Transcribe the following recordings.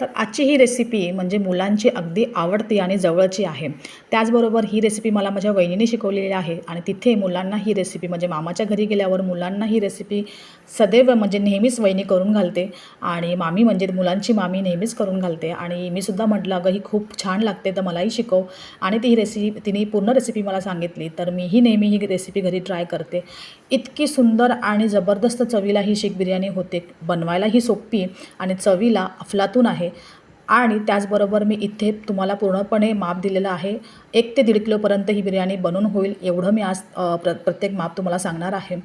तर आजची ही रेसिपी म्हणजे मुलांची अगदी आवडती आणि जवळची आहे. त्याचबरोबर ही रेसिपी मला माझ्या वहिनीने शिकवलेली आहे आणि तिथे मुलांना ही रेसिपी म्हणजे मामाच्या घरी गेल्यावर मुलांना ही रेसिपी सदैव म्हणजे नेहमीच वहिनी करून घालते आणि मामी म्हणजे मुलांची मामी नेहमीच करून घालते आणि मी सुद्धा म्हटलं अगं ही खूप छान लागते तर मलाही शिकव. आणि ती ही रेसिपी तिने पूर्ण रेसिपी मला सांगितली तर मीही नेहमी ही रेसिपी घरी ट्राय करते. इतकी सुंदर आणि जबरदस्त चवीला ही शीख बिर्याणी होते बनवायलाही सोपी आणि चवीला अफलातून आहे. आणि त्याचबरोबर मी इथे तुम्हाला पूर्णपणे माप दिलेलं आहे. एक ते दीड किलोपर्यंत ही बिर्याणी बनून होईल एवढं मी आज प्र प्रत्येक माप तुम्हाला सांगणार आहे.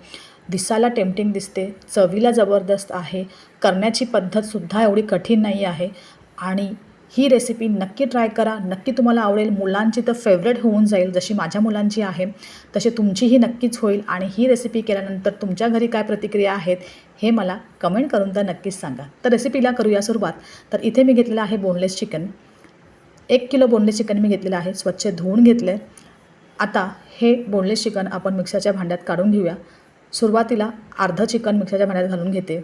दिसायला टेम्पटिंग दिसते चवीला जबरदस्त आहे करण्याची पद्धतसुद्धा एवढी कठीण नाही आहे. आणि ही रेसिपी नक्की ट्राय करा. नक्की तुम्हाला आवडेल. मुलांची तर फेवरेट होऊन जाईल. जशी माझ्या मुलांची आहे तशी तुमचीही नक्कीच होईल. आणि ही रेसिपी केल्यानंतर तुमच्या घरी काय प्रतिक्रिया आहेत हे मला कमेंट करून तर नक्कीच सांगा. तर रेसिपीला करूया सुरुवात. तर इथे मी घेतलेलं आहे बोनलेस चिकन एक किलो बोनलेस चिकन मी घेतलेलं आहे. स्वच्छ धुवून घेतलं आता हे बोनलेस चिकन आपण मिक्सरच्या भांड्यात काढून घेऊया. सुरुवातीला अर्धं चिकन मिक्सरच्या भांड्यात घालून घेते.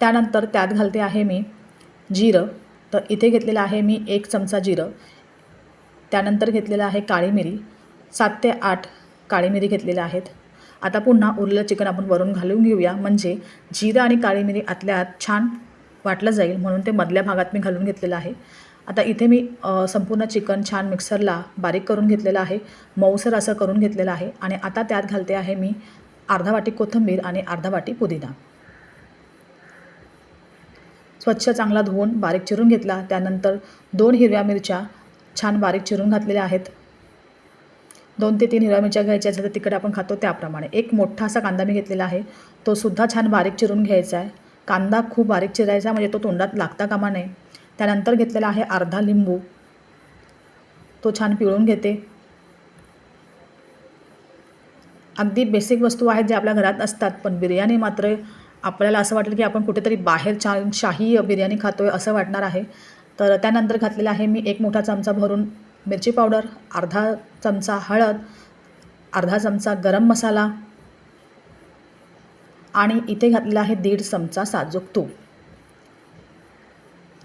त्यानंतर त्यात घालते आहे मी जिरं. तर इथे घेतलेलं आहे मी एक चमचा जिरं. त्यानंतर घेतलेलं आहे काळी मिरी. सात ते आठ काळी मिरी घेतलेल्या आहेत. आता पुन्हा उरलेलं चिकन आपण वरून घालून घेऊया. म्हणजे जिरं आणि काळी मिरी आतल्या आत छान वाटलं जाईल म्हणून ते मधल्या भागात मी घालून घेतलेलं आहे. आता इथे मी संपूर्ण चिकन छान मिक्सरला बारीक करून घेतलेलं आहे. मऊसर असं करून घेतलेलं आहे. आणि आता त्यात घालते आहे मी अर्धा वाटी कोथिंबीर आणि अर्धा वाटी पुदिना. स्वच्छ चांगला धुवून बारीक चिरून घेतला. त्यानंतर दोन हिरव्या मिरच्या छान बारीक चिरून घातलेल्या आहेत. दोन ते तीन हिरव्या मिरच्या घ्यायच्या असल्या तर तिकडे आपण खातो त्याप्रमाणे. एक मोठा असा कांदा मी घेतलेला आहे. तो सुद्धा छान बारीक चिरून घ्यायचा आहे. कांदा खूप बारीक चिरायचा म्हणजे तो तोंडात लागता कामा नये. त्यानंतर घेतलेला आहे अर्धा लिंबू. तो छान पिळून घेते. अगदी बेसिक वस्तू आहेत ज्या आपल्या घरात असतात पण बिर्याणी मात्र आपल्याला असं वाटेल की आपण कुठेतरी बाहेर छान शाही बिर्याणी खातो आहे असं वाटणार आहे. तर त्यानंतर घातलेलं आहे मी एक मोठा चमचा भरून मिरची पावडर अर्धा चमचा हळद अर्धा चमचा गरम मसाला आणि इथे घातलेला आहे दीड चमचा साजूक तूप.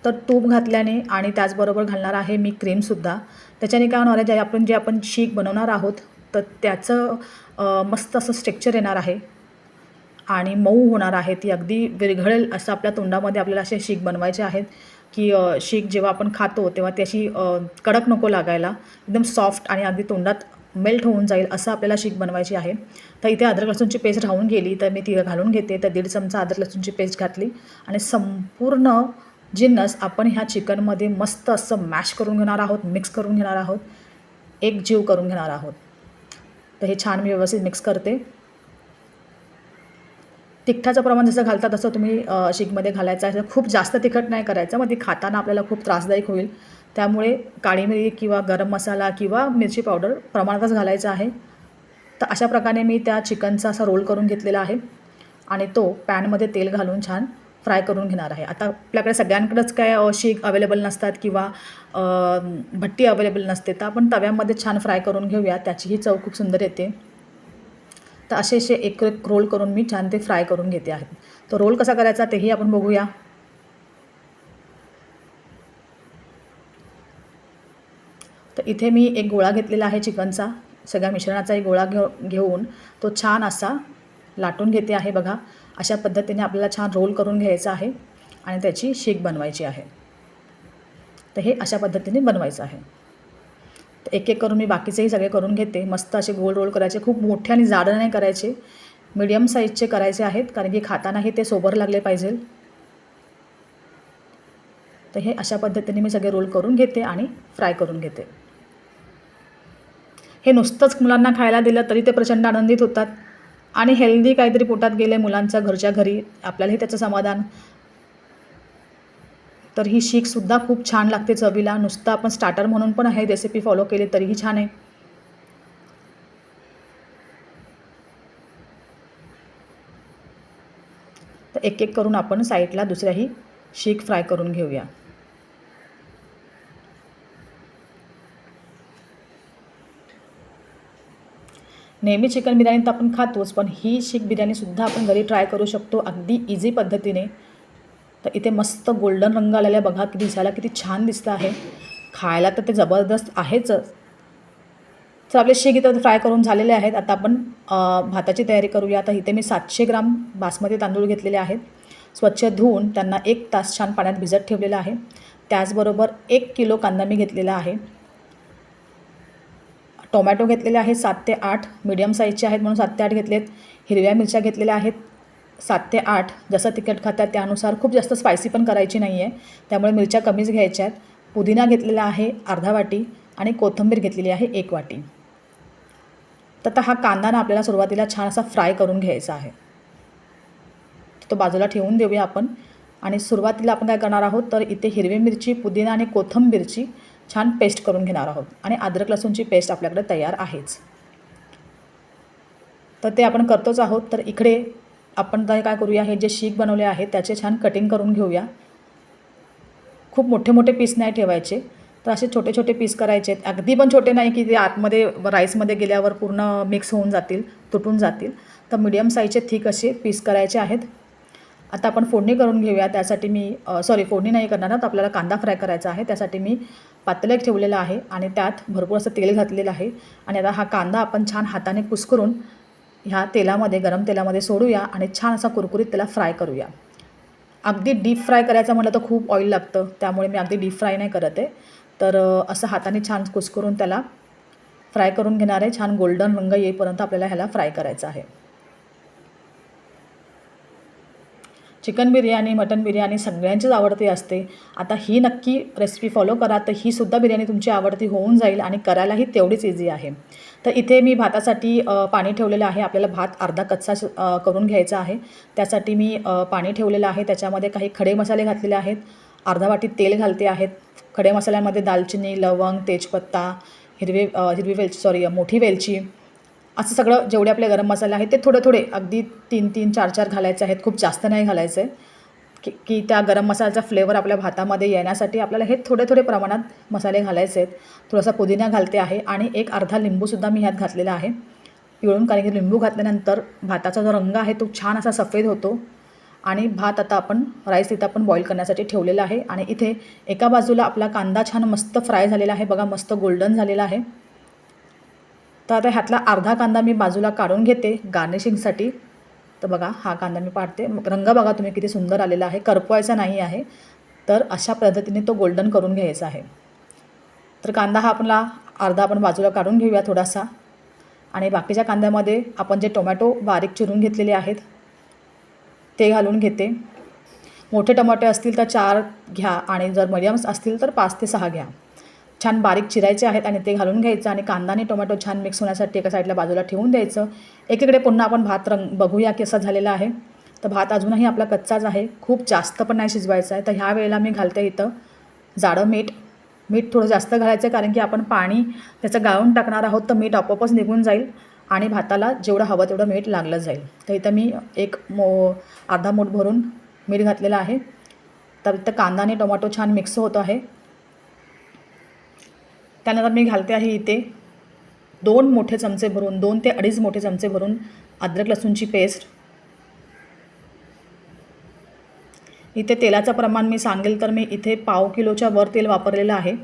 तर तूप घातल्याने आणि त्याचबरोबर घालणार आहे मी क्रीमसुद्धा त्याच्याने काय होणार आहे जे आपण जे आपण शीक बनवणार आहोत तर त्याचं मस्त असं स्ट्रेक्चर येणार आहे. आणि मऊ होणार आहे ती अगदी विरघळेल असं आपल्या तोंडामध्ये आपल्याला असे शीक बनवायचे आहेत की शीख शीक जेव्हा आपण खातो तेव्हा त्याची कडक नको लागायला एकदम सॉफ्ट आणि अगदी तोंडात मेल्ट होऊन जाईल असं आपल्याला शीक बनवायची आहे. तर इथे अद्रक लसूणची पेस्ट राहून गेली तर मी ती घालून घेते. तर दीड चमचा अद्रक लसूणची पेस्ट घातली आणि संपूर्ण जिन्नस आपण ह्या चिकनमध्ये मस्त असं मॅश करून घेणार आहोत मिक्स करून घेणार आहोत एक जीव करून घेणार आहोत. तर हे छान मी व्यवस्थित मिक्स करते. तिखटाचं प्रमाण जसं घालता तसं तुम्ही अ, शीकमध्ये घालायचं आहे. खूप जास्त तिखट नाही करायचं. मग ती खाताना आपल्याला खूप त्रासदायक होईल. त्यामुळे काळी मिरी किंवा गरम मसाला किंवा मिरची पावडर प्रमाणातच घालायचं आहे. तर अशा प्रकारे मी त्या चिकनचा असा रोल करून घेतलेला आहे. आणि तो पॅनमध्ये तेल घालून छान फ्राय करून घेणार आहे. आता आपल्याकडे सगळ्यांकडेच काय अ, शीक अवेलेबल नसतात किंवा भट्टी अवेलेबल नसते. तर आपण तव्यामध्ये छान फ्राय करून घेऊया. त्याचीही चव खूप सुंदर येते. तर असे असे एक एक रोल करून मी छान ते फ्राय करून घेते आहे तर रोल कसा करायचा तेही आपण बघूया. तर इथे मी एक गोळा घेतलेला आहे चिकनचा. सगळ्या मिश्रणाचा एक गोळा घेऊ घेऊन तो छान असा लाटून घेते आहे बघा. अशा पद्धतीने आपल्याला छान रोल करून घ्यायचा आहे आणि त्याची शेक बनवायची आहे. तर हे अशा पद्धतीने बनवायचं आहे. तर एक एक करून मी बाकीचेही सगळे करून घेते. मस्त असे गोल रोल करायचे. खूप मोठे आणि जाडं नाही करायचे. मीडियम साईजचे करायचे आहेत. कारण की खातानाही ते सोबर लागले पाहिजे. तर हे अशा पद्धतीने मी सगळे रोल करून घेते आणि फ्राय करून घेते. हे नुसतंच मुलांना खायला दिलं तरी ते प्रचंड आनंदित होतात. आणि हेल्दी काहीतरी पोटात गेले मुलांच्या घरच्या घरी आपल्यालाही त्याचं समाधान. तर ही शीखसुद्धा खूप छान लागते चवीला. नुसतं आपण स्टार्टर म्हणून पण हे रेसिपी फॉलो केली तरीही छान आहे. तर एक एक करून आपण साईडला दुसऱ्याही शीख फ्राय करून घेऊया. नेहमी चिकन बिर्याणी तर आपण खातोच पण ही शीख बिर्याणीसुद्धा आपण घरी ट्राय करू शकतो अगदी इझी पद्धतीने. तर इथे मस्त गोल्डन रंग आलेला आहे. बघा किती दिसायला किती छान दिसतं आहे. खायला तर ते जबरदस्त आहेच. तर आपले शीख इथं फ्राय करून झालेले आहेत. आता आपण भाताची तयारी करूया. आता इथे मी सातशे ग्राम बासमती तांदूळ घेतलेले आहेत. स्वच्छ धुवून त्यांना एक तास छान पाण्यात भिजत ठेवलेलं आहे. त्याचबरोबर एक किलो कांदा मी घेतलेला आहे. टोमॅटो घेतलेले आहेत सात ते आठ. मीडियम साईजचे आहेत म्हणून सात ते आठ घेतलेत. हिरव्या मिरच्या घेतलेल्या आहेत. सात ते आठ जसं तिखट खातात त्यानुसार खूप जास्त स्पायसी पण करायची नाही आहे त्यामुळे मिरच्या कमीच घ्यायच्या आहेत पुदिना घेतलेला आहे अर्धा वाटी आणि कोथिंबीर घेतलेली आहे एक वाटी. तर आता हा कांदा ना आपल्याला सुरुवातीला छान असा फ्राय करून घ्यायचा आहे. तो बाजूला ठेवून देऊया आपण. आणि सुरुवातीला आपण काय करणार आहोत तर इथे हिरवी मिरची पुदिना आणि कोथिंबीरची छान पेस्ट करून घेणार आहोत. आणि अद्रक लसूणची पेस्ट आपल्याकडे तयार आहेच. तर ते आपण करतोच आहोत. तर इकडे आपण काय काय करूया हे जे शीक बनवले आहेत त्याचे छान कटिंग करून घेऊया. खूप मोठे मोठे पीस नाही ठेवायचे. तर असे छोटे छोटे पीस करायचे आहेत. अगदी पण छोटे नाही की ते आतमध्ये राईसमध्ये गेल्यावर पूर्ण मिक्स होऊन जातील तुटून जातील. तर मीडियम साईजचे थिक असे पीस करायचे आहेत. आता आपण फोडणी करून घेऊया. त्यासाठी मी सॉरी फोडणी नाही करणार आहोत. आपल्याला कांदा फ्राय करायचा आहे. त्यासाठी मी पातळ एक ठेवलेलं आहे आणि त्यात भरपूर असं तेल घातलेलं आहे. आणि आता हा कांदा आपण छान हाताने कुस्करून ह्या तेलामध्ये गरम तेलामध्ये सोडूया आणि छान असा कुरकुरीत त्याला फ्राय करूया. अगदी डीप फ्राय करायचं म्हटलं तर खूप ऑइल लागतं त्यामुळे मी अगदी डीप फ्राय नाही करत आहे. तर असं हाताने छान कुस्करून त्याला फ्राय करून घेणार आहे. छान गोल्डन रंग येईपर्यंत आपल्याला ह्याला फ्राय करायचं आहे. चिकन बिर्याणी मटन बिर्याणी सगळ्यांचीच आवडती असते. आता ही नक्की रेसिपी फॉलो करा तर ही सुद्धा बिर्याणी तुमची आवडती होऊन जाईल आणि करायलाही तेवढीच इझी आहे. तर इथे मी भातासाठी पाणी ठेवलेलं आहे. आपल्याला भात अर्धा कच्चा करून घ्यायचा आहे. त्यासाठी मी पाणी ठेवलेलं आहे. त्याच्यामध्ये काही खडे मसाले घातलेले आहेत. अर्धा वाटी तेल घालते आहेत. खडे मसाल्यामध्ये दालचिनी लवंग तेजपत्ता हिरवे हिरवी वेलची सॉरी मोठी वेलची असं सगळं जेवढे आपले गरम मसाले आहेत ते थोडे थोडे अगदी तीन तीन चार चार घालायचे आहेत. खूप जास्त नाही घालायचं. आहे की की त्या गरम मसाल्याचा फ्लेवर आपल्या भातामध्ये येण्यासाठी आपल्याला हे थोडे थोडे प्रमाणात मसाले घालायचे आहेत. थोडासा पुदिना घालते आहे आणि एक अर्धा लिंबूसुद्धा मी ह्यात घातलेला आहे. पिळून कारण की लिंबू घातल्यानंतर भाताचा जो रंग आहे तो छान असा सफेद होतो. आणि भात आता आपण राईस इथं आपण बॉईल करण्यासाठी ठेवलेला आहे. आणि इथे एका बाजूला आपला कांदा छान मस्त फ्राय झालेला आहे. बघा मस्त गोल्डन झालेला आहे. तर आता ह्यातला अर्धा कांदा मी बाजूला काढून घेते गार्निशिंगसाठी तर बघा हा कांदा मी पाडते. मग रंग बघा तुम्ही किती सुंदर आलेला आहे. करपवायचा नाही आहे. तर अशा पद्धतीने तो गोल्डन करून घ्यायचा आहे. तर कांदा हा आपला अर्धा आपण बाजूला काढून घेऊया थोडासा. आणि बाकीच्या कांद्यामध्ये आपण जे टोमॅटो बारीक चिरून घेतलेले आहेत ते घालून घेते. मोठे टमाटे असतील तर चार घ्या आणि जर मिडियम्स असतील तर पाच ते सहा घ्या. छान बारीक चिरायचे आहेत आणि ते घालून घ्यायचं आणि कांदा आणि टोमॅटो छान मिक्स होण्यासाठी एका साईडला बाजूला ठेवून द्यायचं. एकीकडे पुन्हा आपण भात रंग बघूया कसा झालेला आहे. तर भात अजूनही आपला कच्चाच आहे. खूप जास्त पण नाही शिजवायचा आहे. तर ह्या वेळेला मी घालते इथं जाडं मीठ. मीठ थोडं जास्त घालायचं आहे कारण की आपण पाणी त्याचं गाळून टाकणार आहोत तर मीठ आपोआपच निघून जाईल आणि भाताला जेवढं हवं तेवढं मीठ लागलं जाईल. तर इथं मी एक मो अर्धा मूठ भरून मीठ घातलेलं आहे. तर इथं कांदा आणि टोमॅटो छान मिक्स होतो आहे. त्यानंतर मी घालते आहे इथे. दोन मोठे चमचे भरून दोन ते अडीच मोठे चमचे भरून अद्रक लसूणची पेस्ट. इथे तेलाचं प्रमाण मी सांगेल तर मी इथे पाव किलोच्या वर तेल वापरलेलं आहे.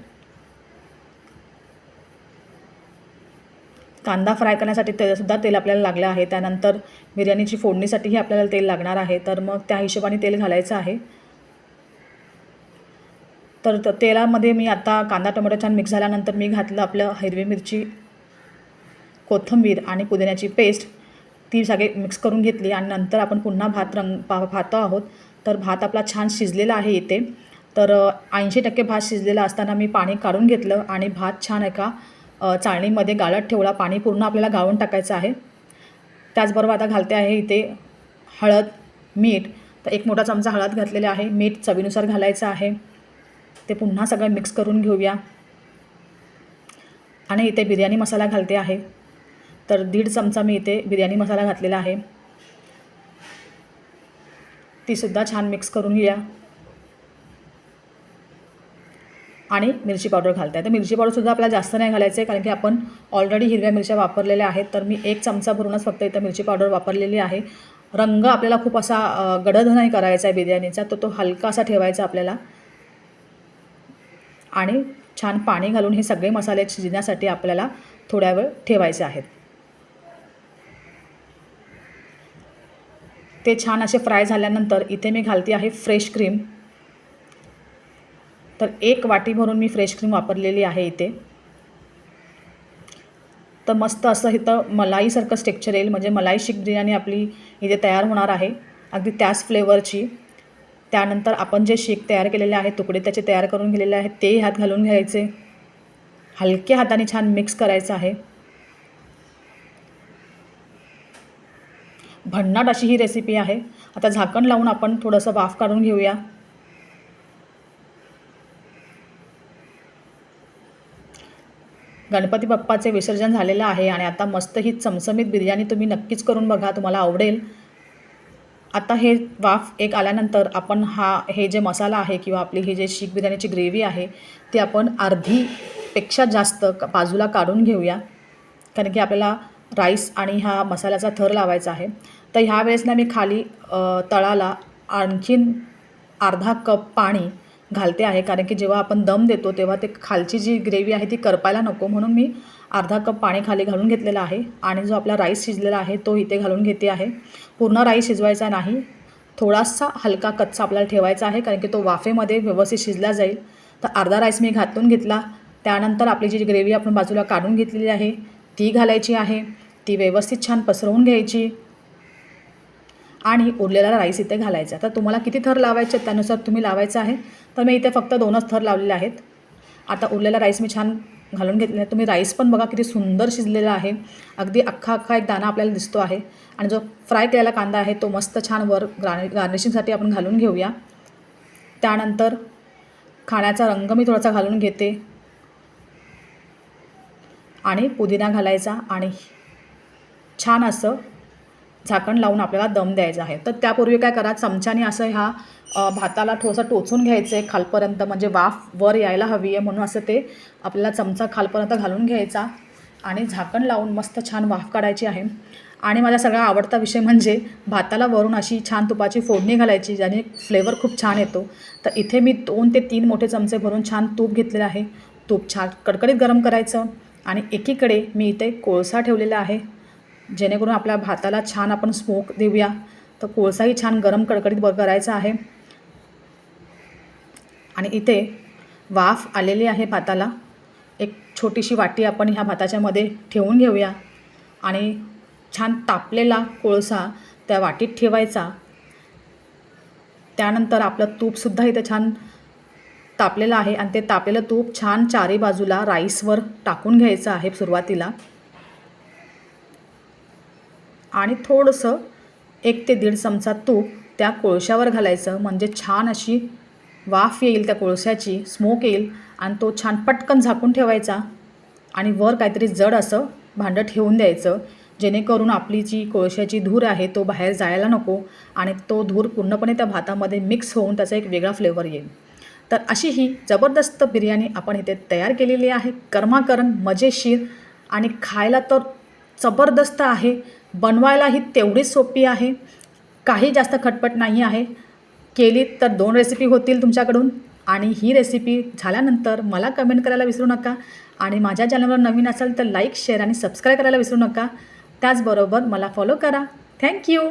कांदा फ्राय करण्यासाठी तेलसुद्धा तेल आपल्याला लागलं आहे. त्यानंतर बिर्याणीची फोडणीसाठीही आपल्याला तेल लागणार आहे. तर मग त्या हिशोबाने तेल घालायचं आहे. तर तेलामध्ये मी आता कांदा टोमॅटो छान मिक्स झाल्यानंतर मी घातलं आपलं हिरवी मिरची कोथिंबीर आणि पुदिन्याची पेस्ट ती सगळे मिक्स करून घेतली आणि नंतर आपण पुन्हा भात रंग पा पाहतो आहोत. तर भात आपला छान शिजलेला आहे इथे. तर ऐंशी टक्के भात शिजलेला असताना मी पाणी काढून घेतलं आणि भात छान एका चाळणीमध्ये गाळत ठेवला. पाणी पूर्ण आपल्याला गाळून टाकायचं आहे. त्याचबरोबर आता घालते आहे इथे हळद मीठ. तर एक मोठा चमचा हळद घातलेला आहे. मीठ चवीनुसार घालायचं आहे. ते पुन्हा सगळं मिक्स करून घेऊया. आणि इथे बिर्याणी मसाला घालते आहे. तर दीड चमचा मी इथे बिर्याणी मसाला घातलेला आहे. तीसुद्धा छान मिक्स करून घेऊया. आणि मिरची पावडर घालते आहे. तर मिरची पावडरसुद्धा आपल्याला जास्त नाही घालायचं आहे कारण की आपण ऑलरेडी हिरव्या मिरच्या वापरलेल्या आहेत. तर मी एक चमचा भरूनच फक्त इथं मिरची पावडर वापरलेली आहे. रंग आपल्याला खूप असा गडद नाही करायचा आहे बिर्याणीचा. तर तो हलका असा ठेवायचा आपल्याला. आणि छान पाणी घालून हे सगळे मसाले शिजण्यासाठी आपल्याला थोड्या वेळ ठेवायचे आहेत. ते छान असे फ्राय झाल्यानंतर इथे मी घालते आहे फ्रेश क्रीम. तर एक वाटी भरून मी फ्रेश क्रीम वापरलेली आहे इथे. तर मस्त असं इथं मलाईसारखं स्टेक्चर येईल म्हणजे मलाई शिक बिर्याणी आपली इथे तयार होणार आहे. अगदी त्याच फ्लेवरची त्यानंतर आपण जे शेक तयार केलेले आहेत तुकडे त्याचे तयार करून गेलेले आहेत ते ह्यात घालून घ्यायचे. हलक्या हाताने छान मिक्स करायचं आहे. भन्नाट अशी ही रेसिपी आहे. आता झाकण लावून आपण थोडंसं वाफ काढून घेऊया. गणपती बाप्पाचे विसर्जन झालेलं आहे आणि आता मस्त ही चमचमीत बिर्याणी तुम्ही नक्कीच करून बघा तुम्हाला आवडेल. आता हे वाफ एक आल्यानंतर आपण हा हे जे मसाला आहे किंवा आपली ही जे शीख बिर्याणीची ग्रेव्ही आहे ती आपण अर्धीपेक्षा जास्त बाजूला काढून घेऊया. कारण की आपल्याला राईस आणि हा मसाल्याचा थर लावायचा आहे. तर ह्या वेळेस ना मी खाली तळाला आणखीन अर्धा कप पाणी घालते आहे. कारण की जेव्हा आपण दम देतो तेव्हा ते खालची जी ग्रेव्ही आहे ती करपायला नको. म्हणून मी अर्धा कप पाणी खाली घालून घेतलेला आहे आणि जो आपला राईस शिजलेला आहे तो इथे घालून घेते आहे. पूर्ण राईस शिजवायचा नाही. थोडासा हलका कच्चा आपल्याला ठेवायचा आहे कारण की तो वाफेमध्ये व्यवस्थित शिजला जाईल. तर अर्धा राईस मी घातून घेतला. त्यानंतर आपली जी ग्रेव्ही आपण बाजूला काढून घेतलेली आहे ती घालायची आहे. ती व्यवस्थित छान पसरवून घ्यायची. आणि उरलेला राईस इथे घालायचा. तर तुम्हाला किती थर लावायचे आहेत त्यानुसार तुम्ही लावायचं आहे. तर मी इथे फक्त दोनच थर लावलेले आहेत. आता उरलेला राईस मी छान घालून घेतलेला आहे. तुम्ही राईस पण बघा किती सुंदर शिजलेला आहे. अगदी अख्खा अख्खा एक दाणा आपल्याला दिसतो आहे. आणि जो फ्राय केलेला कांदा आहे तो मस्त छान वर गार्नि गार्निशिंगसाठी आपण घालून घेऊया. त्यानंतर खाण्याचा रंग मी थोडासा घालून घेते. आणि पुदिना घालायचा आणि छान असं झाकण लावून आपल्याला दम द्यायचा आहे. तर त्यापूर्वी काय करा चमच्याने असं ह्या भाताला थोडंसं टोचून घ्यायचं आहे खालपर्यंत म्हणजे वाफ वर यायला हवी आहे म्हणून असं ते आपल्याला चमचा खालपर्यंत घालून घ्यायचा आणि झाकण लावून मस्त छान वाफ काढायची आहे. आणि माझा सगळा आवडता विषय म्हणजे भाताला वरून अशी छान तुपाची फोडणी घालायची ज्याने फ्लेवर खूप छान येतो. तर इथे मी दोन ते तीन मोठे चमचे भरून छान तूप घेतलेलं आहे. तूप छान कडकडीत गरम करायचं आणि एकीकडे मी इथे कोळसा ठेवलेला आहे. जेणेकरून आपल्या भाताला छान आपण स्मोक देऊया. तर कोळसाही छान गरम कडकडीत ब करायचा आहे. आणि इथे वाफ आलेली आहे भाताला. एक छोटीशी वाटी आपण ह्या भाताच्यामध्ये ठेवून घेऊया. आणि छान तापलेला कोळसा त्या वाटीत ठेवायचा. त्यानंतर आपलं तूपसुद्धा इथे छान तापलेलं आहे. आणि ते तापलेलं तूप छान चारी बाजूला राईसवर टाकून घ्यायचं आहे सुरुवातीला. आणि थोडंसं एक ते दीड चमचा तूप त्या कोळशावर घालायचं. म्हणजे छान अशी वाफ येईल त्या कोळशाची स्मोक येईल आणि तो छान पटकन झाकून ठेवायचा. आणि वर काहीतरी जड असं भांडं ठेवून द्यायचं. जेणेकरून आपली जी कोळशाची धूर आहे तो बाहेर जायला नको आणि तो धूर पूर्णपणे त्या भातामध्ये मिक्स होऊन त्याचा एक वेगळा फ्लेवर येईल. तर अशी ही जबरदस्त बिर्याणी आपण इथे तयार केलेली आहे. कर्माकरण मजेशीर आणि खायला तर जबरदस्त आहे. बनवायला ही तेवढीच सोपी आहे. काही जास्त खटपट नाही आहे. केली तर दोन रेसिपी होतील तुमच्याकडून. आणि ही रेसिपी झाल्यानंतर मला कमेंट करायला विसरू नका. आणि माझ्या चॅनलवर नवीन असाल तर लाईक शेअर आणि सबस्क्राईब करायला विसरू नका. त्याचबरोबर मला फॉलो करा. थँक्यू